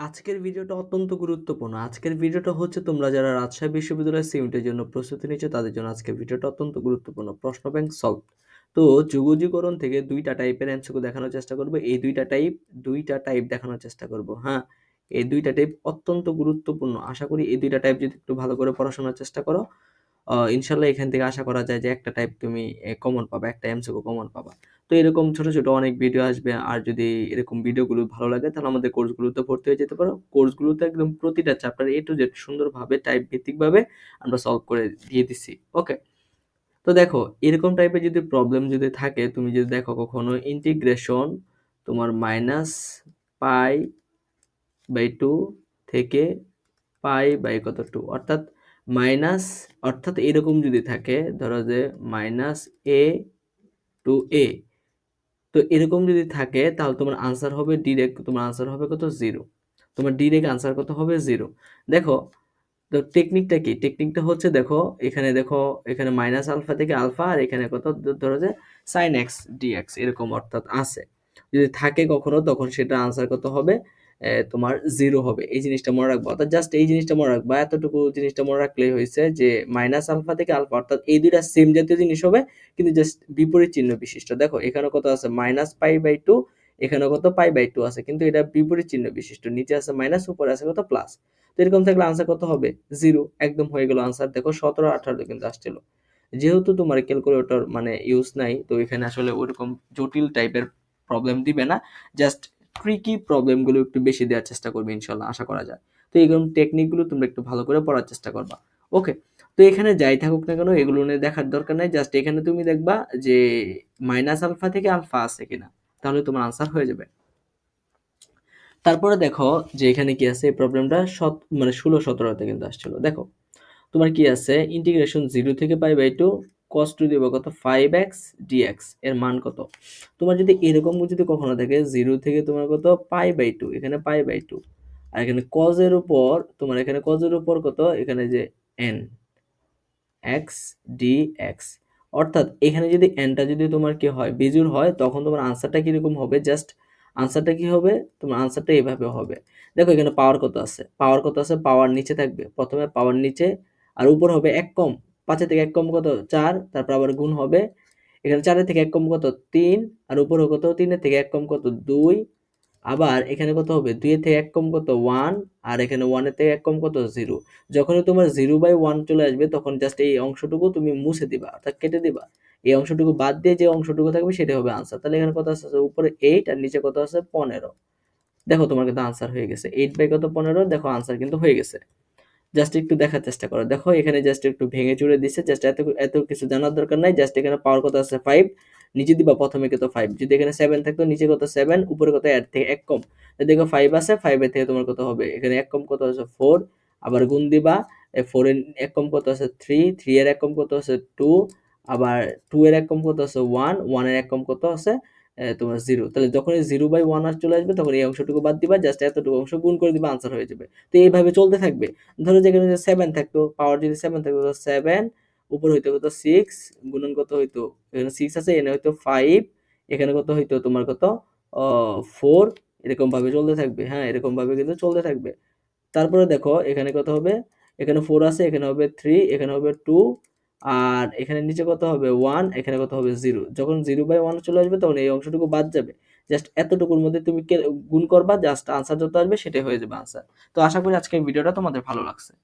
আজকের ভিডিওটা অত্যন্ত গুরুত্বপূর্ণ। আজকের ভিডিওটা হচ্ছে তোমরা যারা রাজশাহী বিশ্ববিদ্যালয়ের সিউটের জন্য প্রস্তুতি নিচ্ছ তাদের জন্য আজকের ভিডিওটা অত্যন্ত গুরুত্বপূর্ণ। প্রশ্ন ব্যাংক সলভ। তো যুগজীকরণ থেকে দুইটা টাইপের এমসিকিউ দেখানোর চেষ্টা করব এই দুইটা টাইপ দুইটা টাইপ দেখানোর চেষ্টা করব। হ্যাঁ? এই দুইটা টাইপ অত্যন্ত গুরুত্বপূর্ণ। আশা করি এই দুইটা টাইপ যদি একটু ভালো করে পড়াশোনার চেষ্টা করো, আ ইনশাআল্লাহ এখান থেকে আশা করা যায় যে একটা টাইপ তুমি কমন পাবা, একটা এমসিকিউ কমন পাবা। তো এরকম ছোট, ছোট অনেক ভিডিও আসবে। আর যদি এরকম ভিডিওগুলো ভালো লাগে তাহলে আমাদের কোর্সগুলোতে ভর্তি হয়ে যেতে পারো। কোর্সগুলোতে একদম প্রতিটা চ্যাপ্টার A to Z সুন্দরভাবে টাইপ ভিত্তিকভাবে আমরা সলভ করে দিয়ে দিচ্ছি ওকে? তো দেখো এরকম টাইপের যদি প্রবলেম যদি থাকে তুমি যদি দেখো কখনো ইন্টিগ্রেশন তোমার মাইনাস পাই বাই টু থেকে পাই বাই কত টু অর্থাৎ মাইনাস, অর্থাৎ এরকম যদি থাকে, ধরো যে মাইনাস এ টু এ, তো এরকম যদি থাকে, তাহলে তোমার আনসার হবে ডিরেক্ট তোমার আনসার হবে কত? জিরো তোমার ডিরেক্ট আনসার কত হবে? জিরো দেখো, তো টেকনিকটা কি? টেকনিকটা হচ্ছে, দেখো, এখানে দেখো, এখানে মাইনাস আলফা থেকে আলফা আর এখানে কত? ধরো যে সাইন এক্স ডিএক্স এরকম অর্থাৎ আছে। যদি থাকে কখনো, তখন সেটা আনসার কত হবে? তোমার জিরো হবে। এই জিনিসটা মনে রাখব। অর্থাৎ জাস্ট এই জিনিসটা মনে রাখবা। এতটুকু জিনিসটা মনে রাখলেই হয়েছে যে মাইনাস আলফা থেকে আলফা অর্থাৎ এই দুইটা সেম জাতীয় জিনিস হবে, কিন্তু জাস্ট বিপরীত চিহ্ন বিশিষ্ট। দেখো, এখানে কত আছে? মাইনাস পাই বাই টু এখানে কত? পাই বাই টু আছে। কিন্তু এটা বিপরীত চিহ্ন বিশিষ্ট। নিচে আছে মাইনাস উপরে আছে কত? প্লাস তো এরকম থাকলে আনসার কত হবে? জিরো একদম হয়ে গেল আনসার দেখো, সতেরো, আঠারো কিন্তু আসছিল। যেহেতু তোমার ক্যালকুলেটর মানে ইউজ নাই, তো এখানে আসলে ওরকম জটিল টাইপের প্রবলেম দিবে না। জাস্ট ট্রিকি প্রবলেমগুলো একটু বেশি দেওয়ার চেষ্টা করবে ইনশাল্লাহ, আশা করা যায়। তো এইরকম টেকনিকগুলো তোমরা একটু ভালো করে পড়ার চেষ্টা করবা। ওকে তো এখানে যাই থাকুক না কেন, এগুলো নিয়ে দেখার দরকার নাই। জাস্ট এখানে তুমি দেখবা যে মাইনাস আলফা থেকে আলফা আছে কিনা, তাহলে তোমার আনসার হয়ে যাবে। তারপরে দেখো যে এখানে কি আছে, এই প্রবলেমটা সত মানে ষোলো সতেরোতে কিন্তু আসছিল। দেখো, তোমার কি আছে ইন্টিগ্রেশন জিরো থেকে pi by two cos two দিব কত ফাইভ এক্স ডিএক্স এর মান কত? তোমার যদি এরকম যদি কখনো থাকে জিরো থেকে তোমার কত? পাই বাই টু এখানে পাই বাই টু আর এখানে কজের উপর, তোমার এখানে কজের উপর কত? এখানে যে এন এক্স ডি এক্স অর্থাৎ এখানে যদি এনটা যদি তোমার কি হয় বিজুর হয়, তখন তোমার আনসারটা কীরকম হবে? জাস্ট আনসারটা কি হবে? তোমার আনসারটা এভাবে হবে। দেখো এখানে পাওয়ার কত আছে? পাওয়ার কত আছে? পাওয়ার নিচে থাকবে। প্রথমে পাওয়ার নিচে, আর উপর হবে এক কম। পাঁচের থেকে এক কম কত? চার, তারপর আবার গুণ হবে। এখানে চারের থেকে এক কম কত? তিন, আর উপরে কত? তিনের থেকে এক কম কত? দুই। আবার এখানে কত হবে? দুইয়ের থেকে এক কম কত? ওয়ান, আর এখানে ওয়ানের থেকে এক কম কত? জিরো। যখনই তোমার জিরো বাই ওয়ান চলে আসবে, তখন জাস্ট এই অংশটুকু তুমি মুছে দিবা, অর্থাৎ কেটে দিবা। এই অংশটুকু বাদ দিয়ে যে অংশটুকু থাকবে, সেটা হবে আনসার তাহলে এখানে কত আছে উপরে এইট আর নিচে কত আছে? পনেরো। দেখো তোমার কিন্তু আনসার হয়ে গেছে। এইট বাই কত? পনেরো। দেখো আনসার কিন্তু হয়ে গেছে। জাস্ট একটু দেখার চেষ্টা করো। দেখো, এখানে জাস্ট একটু ভেঙে চুড়ে দিচ্ছে জাস্ট এত এত কিছু জানার দরকার নাই। জাস্ট এখানে পাওয়ার কত আছে? ফাইভ নিচে দিবা প্রথমে কত ফাইভ যদি এখানে সেভেন থাকতো, নিচে কত সেভেন উপরে কত এর থেকে এক কম। দেখো ফাইভ আছে ফাইভের থেকে তোমার কত হবে? এখানে এক কম কত আছে? ফোর আবার গুণ দিবা। ফোর এর এক কম কত আছে? থ্রি থ্রি এর এক কম কত আছে? টু আবার টু এর এক কম কত আছে? ওয়ান ওয়ানের এক কম কত আছে? তোমার জিরো তাহলে যখন জিরো বাই ওয়ান আর চলে আসবে, তখন এই অংশটুকু বাদ দিবা জাস্ট এতটুকু অংশ গুণ করে দিবা আনসার হয়ে যাবে। তো এইভাবে চলতে থাকবে। ধরো যেখানে সেভেন থাকতো পাওয়ার যদি সেভেন থাকতো সেভেন উপর হইতো কত? সিক্স গুণন কত হইতো? এখানে সিক্স আছে, এখানে হইতো ফাইভ এখানে কত হইতো? তোমার কত? ফোর এরকম ভাবে চলতে থাকবে। হ্যাঁ এরকম ভাবে কিন্তু চলতে থাকবে। তারপরে দেখো, এখানে কত হবে? এখানে ফোর আছে, এখানে হবে থ্রি এখানে হবে টু আর এখানে নিচে কত হবে? ওয়ান এখানে কত হবে? জিরো যখন জিরো বাই ওয়ান চলে আসবে, তখন এই অংশটুকু বাদ যাবে। জাস্ট এতটুকুর মধ্যে তুমি গুণ করবা জাস্ট আনসার যত আসবে, সেটাই হয়ে যাবে আনসার তো আশা করি আজকের ভিডিওটা তোমাদের ভালো লাগছে।